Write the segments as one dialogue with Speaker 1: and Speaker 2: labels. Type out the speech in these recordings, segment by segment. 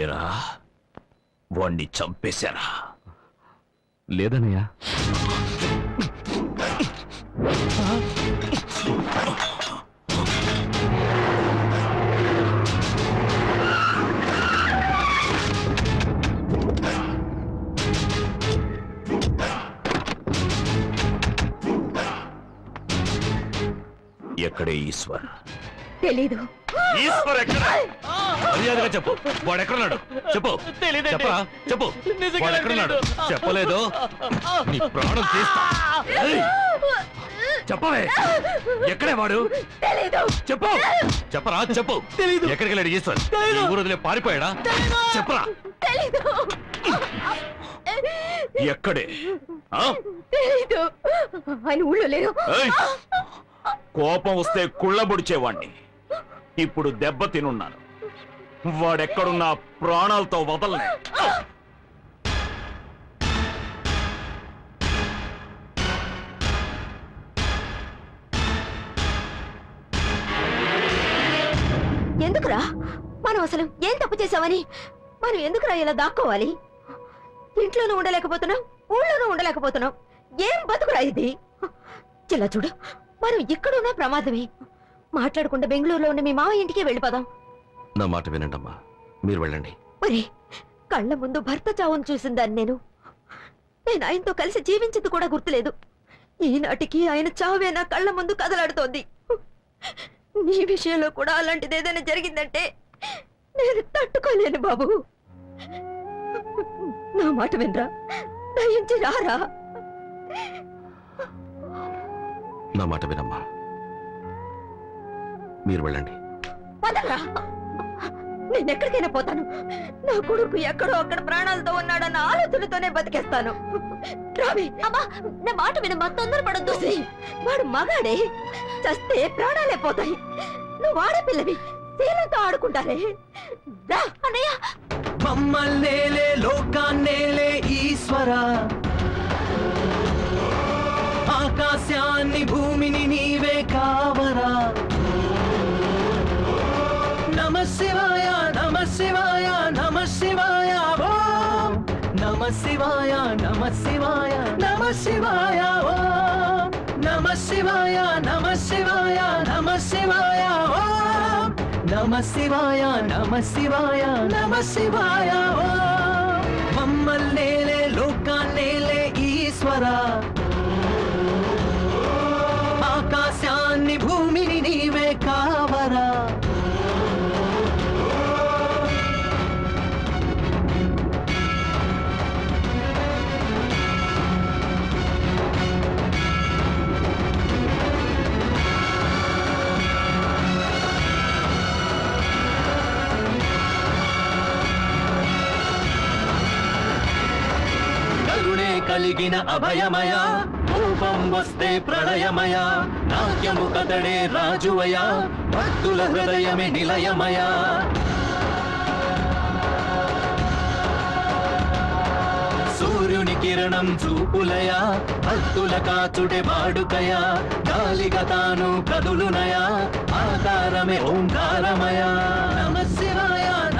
Speaker 1: ఏరా? వాణ్ణి చంపేశారా?
Speaker 2: లేదన్నయ్య.
Speaker 1: ఎక్కడే ఈశ్వర్?
Speaker 3: తెలీదు.
Speaker 1: ఈశ్వర్ ఎక్కడ? మర్యాదగా చెప్పు. వాడు ఎక్కడున్నాడు? చెప్పు.
Speaker 4: తెలీదండి.
Speaker 1: చెప్పరా? చెప్పు.
Speaker 4: నిజంగా
Speaker 1: వాడు ఎక్కడున్నాడు?
Speaker 4: తెలీదు.
Speaker 1: చెప్పలేదు. నీ ప్రాణం తీస్తా. ఏయ్! చెప్పవే. ఎక్కడే వాడు?
Speaker 3: తెలీదు.
Speaker 1: చెప్పు. చెప్పరా? చెప్పు.
Speaker 4: తెలీదు.
Speaker 1: ఎక్కడికి వెళ్ళాడు ఈశ్వర్?
Speaker 4: తెలీదు.
Speaker 1: ఊరు వదిలే పారిపోయాడా? చెప్పరా.
Speaker 3: తెలీదు.
Speaker 1: ఎక్కడే? ఆ?
Speaker 3: తెలీదు. ఆయన ఊళ్ళో లేరు.
Speaker 1: ఏయ్! కోపం వస్తే కుళ్ళబొడిచేవాణ్ణి. ఇప్పుడు దెబ్బ తినున్నాను. వాడెక్కడున్నా ప్రాణాలతో వదలనే.
Speaker 3: ఎందుకురా? మనం అసలు ఏం తప్పు చేసామని మనం ఎందుకురా ఇలా దాక్కోవాలి? ఇంట్లోనూ ఉండలేకపోతున్నాం ఊళ్ళోనూ ఉండలేకపోతున్నాం. ఏం బతుకురా ఇది? చిల్ల చూడు మనం ఇక్కడున్న ప్రమాదమే. మాట్లాడకుండా బెంగళూరులో ఉన్న మీ మావ ఇంటికి వెళ్ళిపోదాం.
Speaker 2: నా మాట వినండమ్మా. మీరు వెళ్ళండి.
Speaker 3: ఒరే కళ్ళ ముందు భర్త చావును చూసిందాన్ని నేను. నేను ఆయనతో కలిసి జీవించింది కూడా గుర్తులేదు. ఈనాటికి ఆయన చావే నా కళ్ళ ముందు కదలాడుతోంది. నీ విషయంలో కూడా అలాంటిది ఏదైనా జరిగిందంటే నేను తట్టుకోలేను బాబు. నా మాట వినరా? దయించి రారా?
Speaker 2: నా మాట వినమ్మా. మీరు వెళ్ళండి.
Speaker 3: వదలరా. నేను ఎక్కడికైనా పోతాను. నా కొడుకు ఎక్కడో అక్కడ ప్రాణాలతో ఉన్నాడన్న ఆలోచనతోనే బతికేస్తాను. రావి. అమ్మా నా మాట వినమ్మా తొందరపడద్దు. వాడు మగాడే. చస్తే ప్రాణాలే పోతాయి. నువ్వు ఆడపిల్లవి. శీలంతో ఆడుకుంటారే. రా. అన్నయ్య!
Speaker 4: మమ్మల్నేలే లోకాన్నేలే ఈశ్వర. ఆకాశాన్ని భూమిని నీవే కావరా శివాయ నమ శివాయ ఓం నమ శివాయ నమ శివాయ నమ శివాయ ఓం నమ శివాయ నమ శివాయ నమ శివాయ ఓం మమ్మల్నేలే లోకాన్నేలే ఈశ్వర. కరుణే కలిగిన అభయమయ. రూపం వస్తే ప్రళయమయ. నాట్యము కదడే రాజువయ. భక్తుల హృదయమే నిలయమయ. సూర్యుని కిరణం చూపులయ. భక్తుల కాచుడే వాడుకయా. గాలిగా తాను కదులునయ. ఆకారమే ఓంకారమయ. నమ శివాయ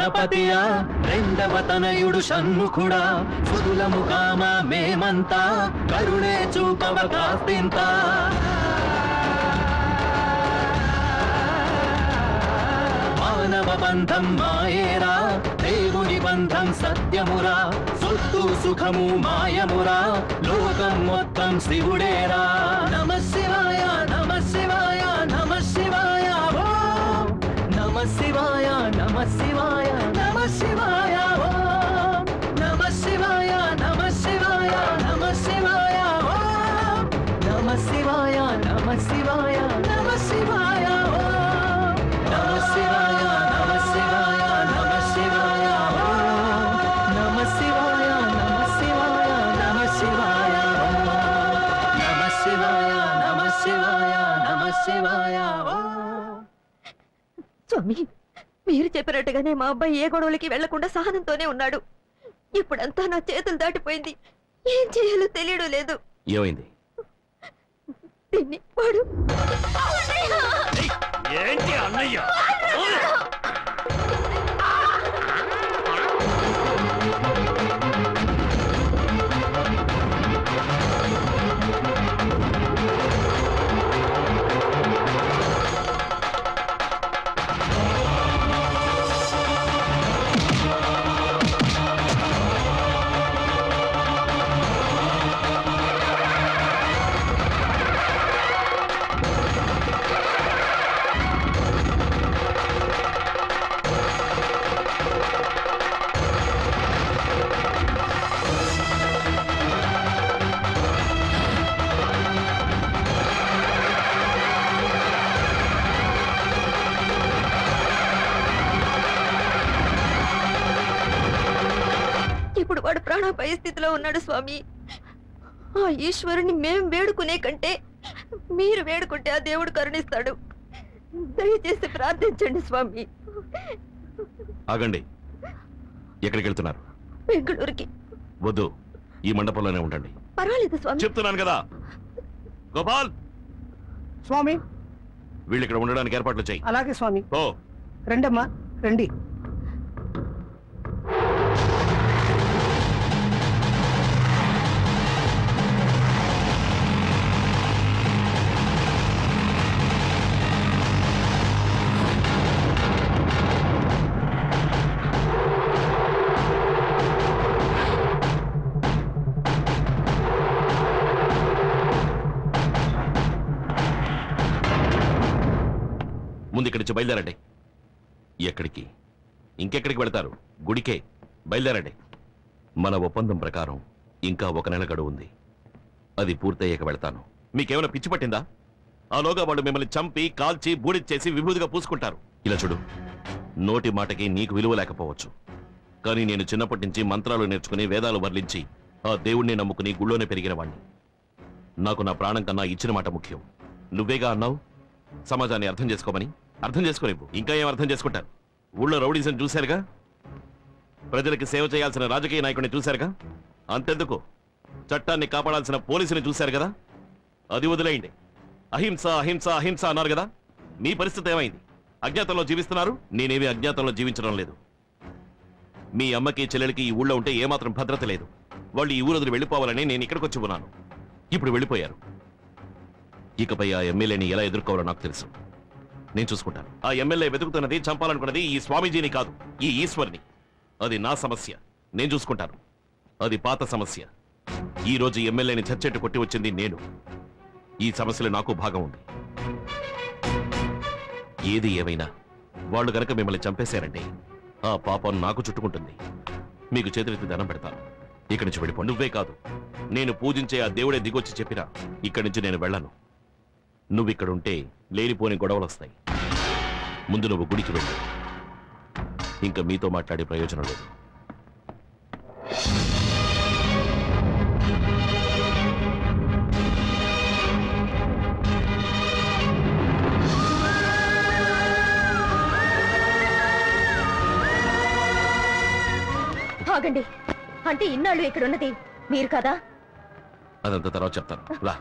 Speaker 4: గణపతియా? రెండవ తనయుడు షణ్ముఖుడా. సుదులము కామ మేమంతా కరుణే చూపవ కాస్తింత. మానవ బంధం మాయేరా దేవుని బంధం సత్యమురా. సొత్తు సుఖము మాయమురా లోకం మొత్తం శివుడేరా. నమ శివాయ నమ
Speaker 3: శివ చెప్పినట్టుగానే మా అబ్బాయి ఏ గొడవలకి వెళ్ళకుండా సహనంతోనే ఉన్నాడు. ఇప్పుడంతా నా చేతులు దాటిపోయింది. ఏం చేయాలో తెలియడం లేదు.
Speaker 2: ఏమైంది?
Speaker 3: దీన్ని వాడు.
Speaker 1: ఏంటి అన్నయ్య?
Speaker 3: ప్రాణాపాయ స్థితిలో ఉన్నాడు స్వామి. ఆ ఈశ్వరుని మేం వేడుకునే కంటే మీరు వేడుకుంటే ఆ దేవుడు కరుణిస్తాడు. దయచేసి ప్రార్థించండి స్వామి.
Speaker 2: ఆగండి. ఎక్కడికి వెళ్తున్నారు?
Speaker 3: బెంగళూరుకి.
Speaker 2: వద్దు. ఈ మండపంలోనే ఉండండి.
Speaker 3: పర్వాలేదు స్వామి.
Speaker 2: చెప్తున్నాను కదా. గోపాల్!
Speaker 5: స్వామి!
Speaker 2: వీళ్ళు ఇక్కడ ఉండడానికి ఏర్పాట్లు చేయి.
Speaker 5: అలాగే స్వామి.
Speaker 2: ఓ
Speaker 5: రండమ్మా రండి.
Speaker 2: ఇక్కడి నుంచి బయలుదేరండి. ఎక్కడికి? ఇంకెక్కడికి వెళతారు? గుడికే. బయలుదేరండి. మన ఒప్పందం ప్రకారం ఇంకా ఒక నెల గడువు ఉంది అది పూర్తయ్యాక వెళ్తాను. మీకేమైనా పిచ్చి పట్టిందా? ఆలోగా వాళ్ళు మిమ్మల్ని చంపి కాల్చి బూడిచ్చేసి విభూతిగా పూసుకుంటారు. ఇలా చూడు. నోటి మాటకి నీకు విలువ లేకపోవచ్చు. కానీ నేను చిన్నప్పటి నుంచి మంత్రాలు నేర్చుకుని వేదాలు వర్లించి ఆ దేవుణ్ణి నమ్ముకుని గుళ్ళోనే పెరిగిన వాణ్ణి. నాకు నా ప్రాణం కన్నా ఇచ్చిన మాట ముఖ్యం. నువ్వేగా అన్నావు? సమాజాన్ని అర్థం చేసుకోమని? అర్థం చేసుకోలేవు ఇంకా ఏం అర్థం చేసుకుంటారు? ఊళ్ళో రౌడీసం చూశారుగా? ప్రజలకి సేవ చేయాల్సిన రాజకీయ నాయకుడిని చూశారుగా? అంతెందుకు? చట్టాన్ని కాపాడాల్సిన పోలీసుని చూశారు కదా? అది వదిలేయండి. అహింస అహింస అహింస అన్నారు కదా? మీ పరిస్థితి ఏమైంది? అజ్ఞాతంలో జీవిస్తున్నారు? నేనేమి అజ్ఞాతంలో జీవించడం లేదు. మీ అమ్మకి చెల్లెలకి ఈ ఊళ్ళో ఉంటే ఏమాత్రం భద్రత లేదు. వాళ్ళు ఈ ఊరు వెళ్ళిపోవాలని నేను ఇక్కడికి వచ్చి ఉన్నాను. ఇప్పుడు వెళ్ళిపోయారు. ఇకపై ఆ ఎమ్మెల్యేని ఎలా ఎదుర్కోవాలో నాకు తెలుసు. నేను చూసుకుంటాను. ఆ ఎమ్మెల్యే వెతుకుతున్నది చంపాలనుకున్నది ఈ స్వామీజీని కాదు ఈ ఈశ్వర్ని. అది నా సమస్య నేను చూసుకుంటాను. అది పాత సమస్య. ఈ రోజు ఎమ్మెల్యేని చచ్చెట్టు కొట్టి వచ్చింది నేను. ఈ సమస్యలో నాకు భాగం ఉంది. ఏది ఏమైనా వాళ్ళు గనక మిమ్మల్ని చంపేశారంటే ఆ పాపం నాకు చుట్టుకుంటుంది. మీకు చేతులెత్తి దండం పెడతాను ఇక్కడి నుంచి వెళ్ళిపో. నువ్వే కాదు నేను పూజించే ఆ దేవుడే దిగొచ్చి చెప్పినా ఇక్కడి నుంచి నేను వెళ్ళను. నువ్వు ఇక్కడ ఉంటే లేనిపోని గొడవలు వస్తాయి ముందు నువ్వు గుడికి వెళ్ళు. ఇంకా మీతో మాట్లాడే ప్రయోజనం లేదు.
Speaker 3: ఆగండి. అంటే ఇన్నాళ్ళు ఇక్కడ ఉన్నది మీరు కదా?
Speaker 2: అదంతా తర్వాత చెప్తాను. రా.